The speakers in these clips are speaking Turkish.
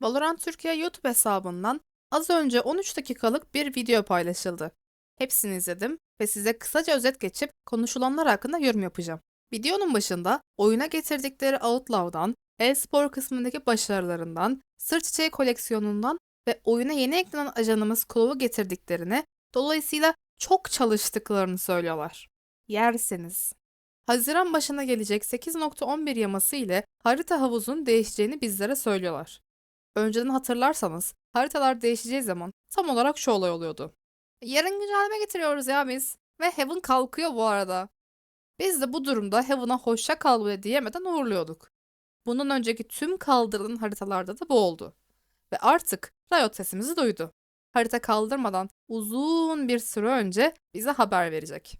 Valorant Türkiye YouTube hesabından az önce 13 dakikalık bir video paylaşıldı. Hepsini izledim ve size kısaca özet geçip konuşulanlar hakkında yorum yapacağım. Videonun başında oyuna getirdikleri Outlaw'dan, e-spor kısmındaki başarılarından, sırt çiçeği koleksiyonundan ve oyuna yeni eklenen ajanımız Clove'u getirdiklerini, dolayısıyla çok çalıştıklarını söylüyorlar. Yerseniz. Haziran başına gelecek 8.11 yaması ile harita havuzunun değişeceğini bizlere söylüyorlar. Önceden hatırlarsanız haritalar değişeceği zaman tam olarak şu olay oluyordu. Yarın güncelleme getiriyoruz ya biz. Ve Heaven kalkıyor bu arada. Biz de bu durumda Heaven'a hoşça kal bile diyemeden uğurluyorduk. Bunun önceki tüm kaldırılan haritalarda da bu oldu. Ve artık Riot sesimizi duydu. Harita kaldırmadan uzun bir süre önce bize haber verecek.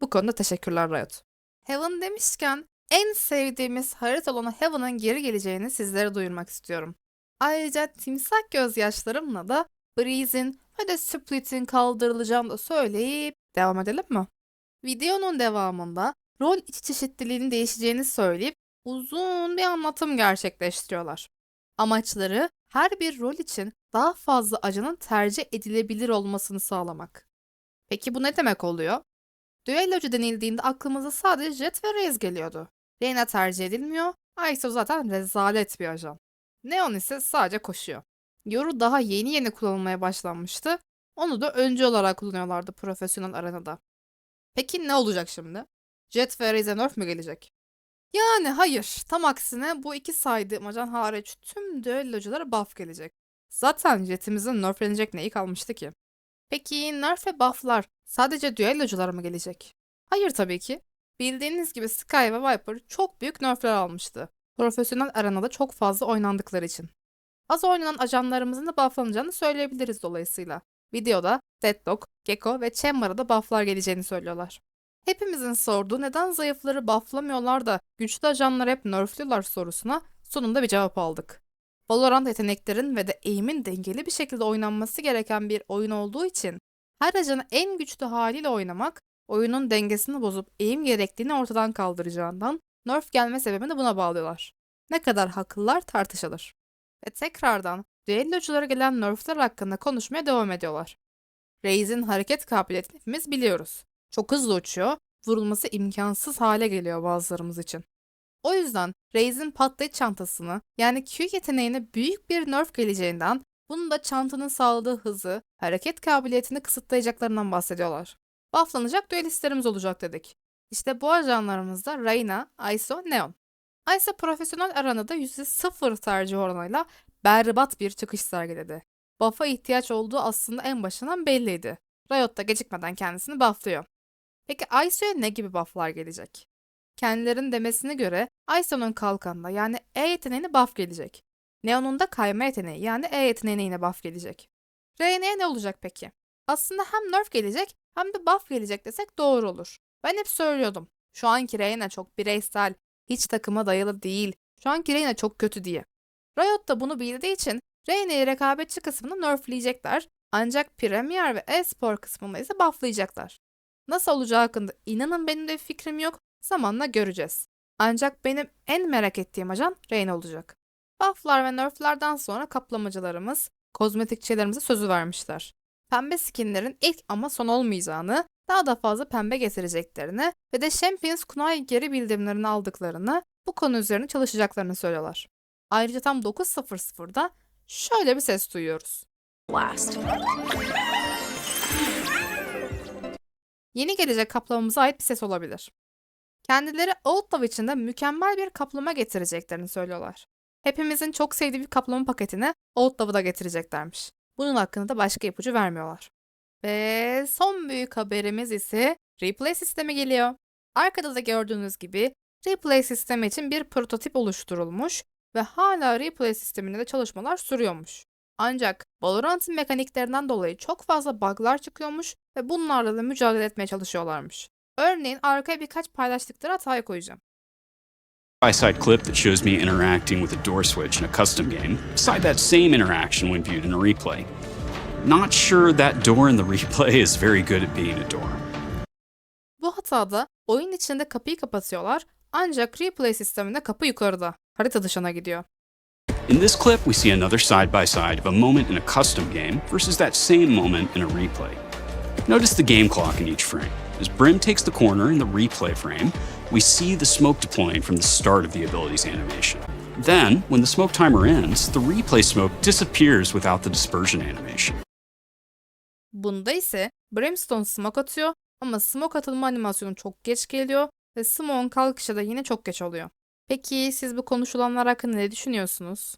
Bu konuda teşekkürler Riot. Heaven demişken en sevdiğimiz harita olan Heaven'ın geri geleceğini sizlere duyurmak istiyorum. Ayrıca timsah gözyaşlarımla da Breeze'in ve de Split'in kaldırılacağını da söyleyip devam edelim mi? Videonun devamında rol içi çeşitliliğinin değişeceğini söyleyip uzun bir anlatım gerçekleştiriyorlar. Amaçları her bir rol için daha fazla ajanın tercih edilebilir olmasını sağlamak. Peki bu ne demek oluyor? Düellocu denildiğinde aklımıza sadece Jet ve Raze geliyordu. Reyna tercih edilmiyor, Iso zaten rezalet bir ajan. Neon ise sadece koşuyor. Yoru daha yeni yeni kullanılmaya başlanmıştı. Onu da öncü olarak kullanıyorlardı profesyonel arenada. Peki ne olacak şimdi? Jet ve Raze nerf mi gelecek? Yani hayır. Tam aksine bu iki saydığım ajan hariç tüm düelloculara buff gelecek. Zaten Jet'imizin nerflenecek neyi kalmıştı ki? Peki nerf ve bufflar sadece düelloculara mı gelecek? Hayır tabii ki. Bildiğiniz gibi Sky ve Viper çok büyük nerfler almıştı. Profesyonel arenada çok fazla oynandıkları için. Az oynanan ajanlarımızın da bufflanacağını söyleyebiliriz dolayısıyla. Videoda Deadlock, Gecko ve Chamber'a da bufflar geleceğini söylüyorlar. Hepimizin sorduğu neden zayıfları bufflamıyorlar da güçlü ajanlar hep nerfliyorlar sorusuna sonunda bir cevap aldık. Valorant yeteneklerin ve de aim'in dengeli bir şekilde oynanması gereken bir oyun olduğu için her ajanı en güçlü haliyle oynamak oyunun dengesini bozup aim gerektiğini ortadan kaldıracağından nerf gelme sebebini buna bağlıyorlar. Ne kadar haklılar tartışılır. Ve tekrardan düelloculara gelen nerfler hakkında konuşmaya devam ediyorlar. Raze'in hareket kabiliyetini hepimiz biliyoruz. Çok hızlı uçuyor, vurulması imkansız hale geliyor bazılarımız için. O yüzden Raze'in patlayıcı çantasını yani Q yeteneğine büyük bir nerf geleceğinden bunun da çantanın sağladığı hızı, hareket kabiliyetini kısıtlayacaklarından bahsediyorlar. Bufflanacak düelistlerimiz olacak dedik. İşte bu ajanlarımız da Reyna, Iso, Neon. Iso profesyonel aranada %0 tercih oranıyla berbat bir çıkış sergiledi. Buff'a ihtiyaç olduğu aslında en başından belliydi. Riot da gecikmeden kendisini bufflıyor. Peki Iso'ya ne gibi bufflar gelecek? Kendilerinin demesine göre Iso'nun kalkanına yani E yeteneğine buff gelecek. Neon'un da kayma yeteneği yani E yeteneğine yine buff gelecek. Reyna'ya ne olacak peki? Aslında hem nerf gelecek hem de buff gelecek desek doğru olur. Ben hep söylüyordum. Şu anki Reyna çok bireysel, hiç takıma dayalı değil. Şu anki Reyna çok kötü diye. Riot da bunu bildiği için Reyna'yı rekabetçi kısmını nerfleyecekler ancak Premier ve e-spor kısmında ise bufflayacaklar. Nasıl olacağı hakkında inanın benim de fikrim yok. Zamanla göreceğiz. Ancak benim en merak ettiğim ajan Reyna olacak. Bufflar ve nerflerden sonra kaplamacılarımız kozmetikçilerimize sözü vermişler. Pembe skinlerin ilk ama son olmayacağını, daha da fazla pembe getireceklerini ve de Champions Kunai geri bildirimlerini aldıklarını, bu konu üzerine çalışacaklarını söylüyorlar. Ayrıca tam 9.00'da şöyle bir ses duyuyoruz. Blast. Yeni gelecek kaplamamıza ait bir ses olabilir. Kendileri Outlaw için de mükemmel bir kaplama getireceklerini söylüyorlar. Hepimizin çok sevdiği bir kaplama paketini Outlaw'a da getireceklermiş. Bunun hakkında da başka ipucu vermiyorlar. Ve son büyük haberimiz ise replay sistemi geliyor. Arkada da gördüğünüz gibi replay sistemi için bir prototip oluşturulmuş ve hala replay sisteminde de çalışmalar sürüyormuş. Ancak Valorant'ın mekaniklerinden dolayı çok fazla bug'lar çıkıyormuş ve bunlarla da mücadele etmeye çalışıyorlarmış. Örneğin arkaya birkaç paylaştıkları hatayı koyacağım. side clip that shows me interacting with a door switch in a custom game, beside that same interaction when viewed in a replay. Not sure that door in the replay is very good at being a door. Bu hatada oyun içinde kapıyı kapatıyorlar ancak replay sisteminde kapı yukarıda, harita dışına gidiyor. In this clip, we see another side by side of a moment in a custom game versus that same moment in a replay. Notice the game clock in each frame. As Brim takes the corner in the replay frame, we see the smoke deploying from the start of the ability's animation. Then, when the smoke timer ends, the replay smoke disappears without the dispersion animation. Bunda ise Brimstone smoke atıyor ama smoke atılma animasyonu çok geç geliyor ve smoke'un kalkışı da yine çok geç oluyor. Peki siz bu konuşulanlar hakkında ne düşünüyorsunuz?